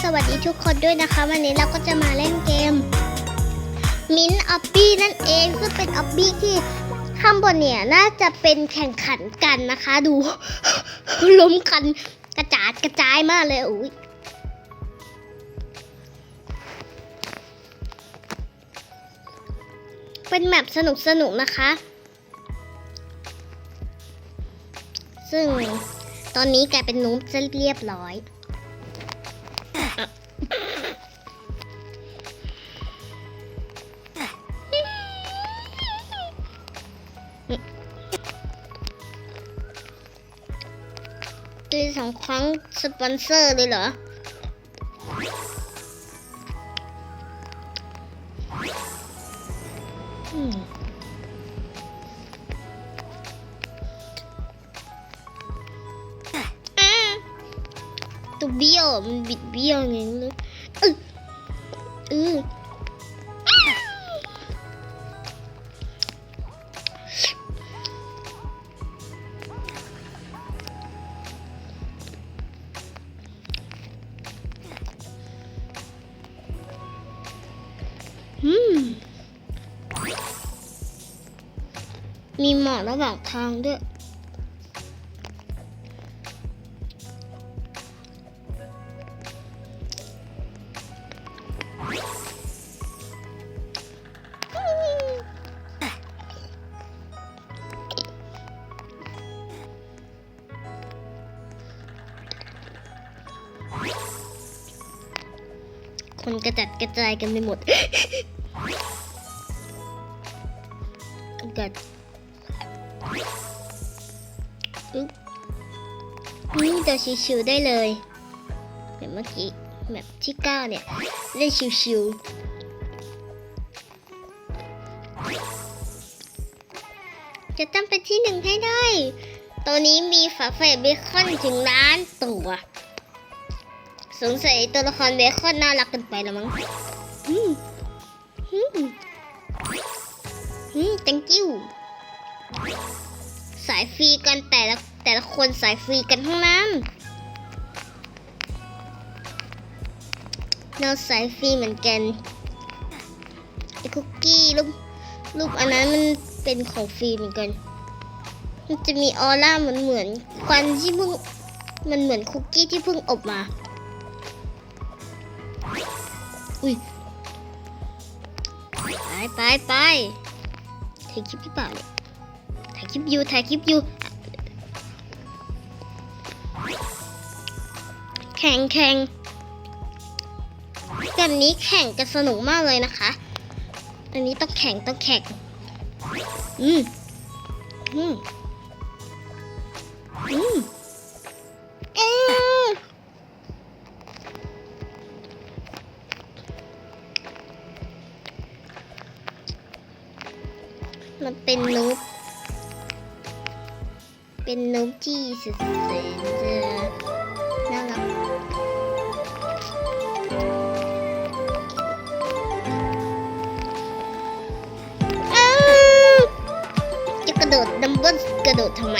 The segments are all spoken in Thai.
สวัสดีทุกคนด้วยนะคะ วันนี้เราก็จะมาเล่นเกมมินออบบี้นั่นเองซึ่งเป็นออบบี้ที่ข้างบนเนี่ยน่าจะเป็นแข่งขันกันนะคะ ดูล้มกันกระจาดกระจายมากเลยอุ้ยเป็นแมปสนุกสนุกๆนะคะ ซึ่งตอนนี้กลายเป็นนุ๊บจะเรียบร้อย สองครั้งสปอนเซอร์เลยเหรออืมอ่าตัวเบี้ยว มันบิดเบี้ยวไงเลยอืออืออื มีหมอกระหว่างทางด้วย คนกระจัดกระจายกันไปหมดกัด อึ๊บนี่ตัวชิวๆได้เลยแบบเมื่อกี้แบบที่เก้าเนี่ยเล่นชิวๆจะต้องเป็นที่หนึ่งให้ได้ ตัวนี้มีฝาแฝดเบคอนถึงล้านตัวสงสัยตัวละครเบคอนน่ารักเกินไปแล้วมั้งอืมอืมอืม thank you สายฟรีกันแต่ละแต่ละคนสายฟรีกันทั้งนั้นเราสายฟรีเหมือนกันไอ้คุกกี้รูปรูปอันนั้นมันเป็นของฟรีเหมือนกัน มันจะมีออร่าเหมือนเหมือนควันที่เพิ่งมันเหมือนคุกกี้ที่เพิ่งอบมา อุ้ยไปไปไปถ่ายคลิปหรือเปล่าเนี่ยถ่าย คลิปอยู่ถ่ายคลิปอยู่แข่งแข่งแบบนี้แข่งกันสนุกมากเลยนะคะอันนี้ต้องแข่งต้องแข่งอืมอืมอืมเอ๊มันเป็นนุ๊ก เป็นนกที่สุดแสนจะน่ารักจะกระโดดดัมเบิลกระโดดทำไม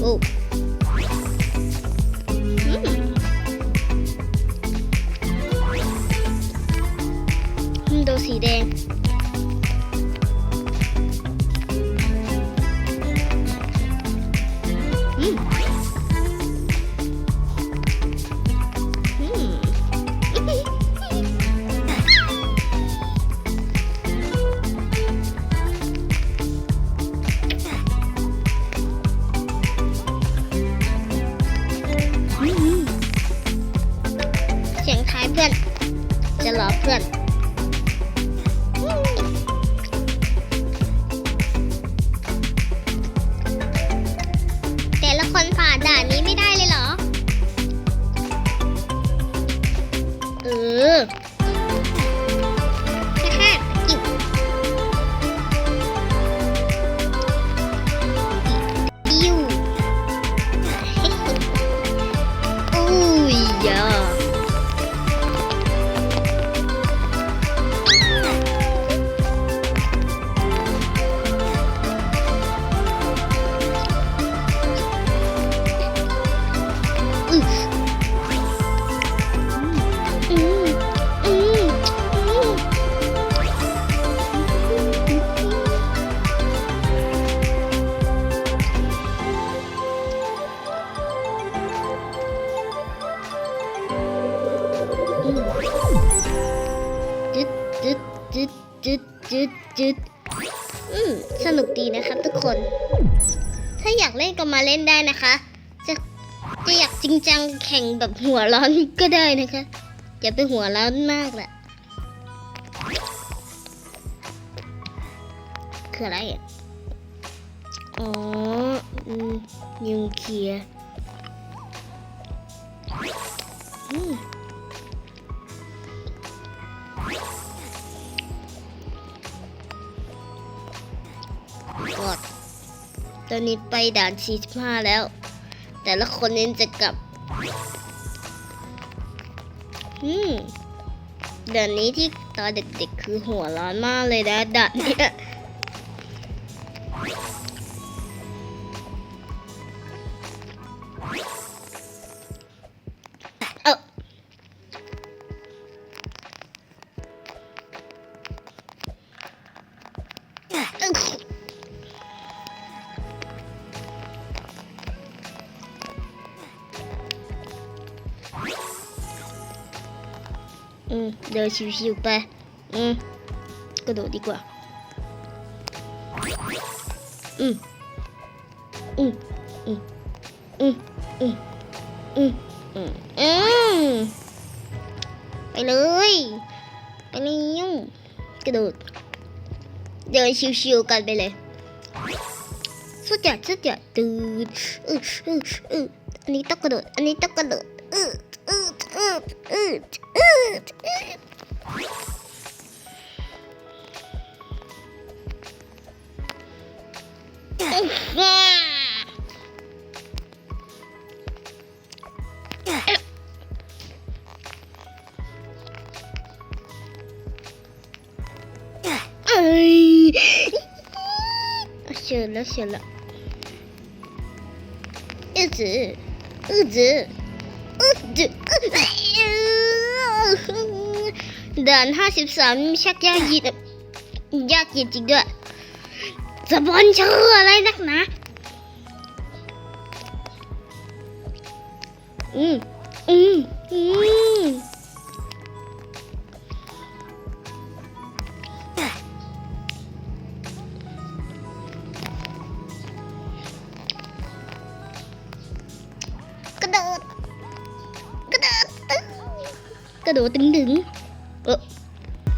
โพื่อน จึดจึดจึดจึดอืมสนุกดีนะครับทุกคน ถ้าอยากเล่นก็มาเล่นได้นะคะ จะจะอยากจริงจังแข่งแบบหัวร้อนก็ได้นะคะ อย่าไปหัวร้อนมากแหละคืออะไรอะอ๋ออืมนิวเคลียร์ กดตอนนี้ไปด่าน45แล้ว แต่ละคนนี้จะกลับอืมด่านนี้ที่ตอนเด็กๆคือหัวร้อนมากเลยนะด่านเนี้ย อืม เดินชิวๆไป อืม กระโดดดีกว่า อืม อืม อืม อืม อืม อืม อืม อืม ไปเลย ไปเร็วกระโดด เดินชิวๆกันไปเลย สุดยอดสุดยอดตื่นอืออืออืออันนี้ต้องกระโดด อันนี้ต้องกระโดดอืออือ ut, ut, ut, ut. 行了行了，兔子，兔子，兔子。 ด่านห้าสิบสามชักยากยิดยากยิดจริงด้วยสปอนเชอร์อะไรนักนะอืมอืมอืมกระโดดกระโดดตึกระโดดดึงดึงๆ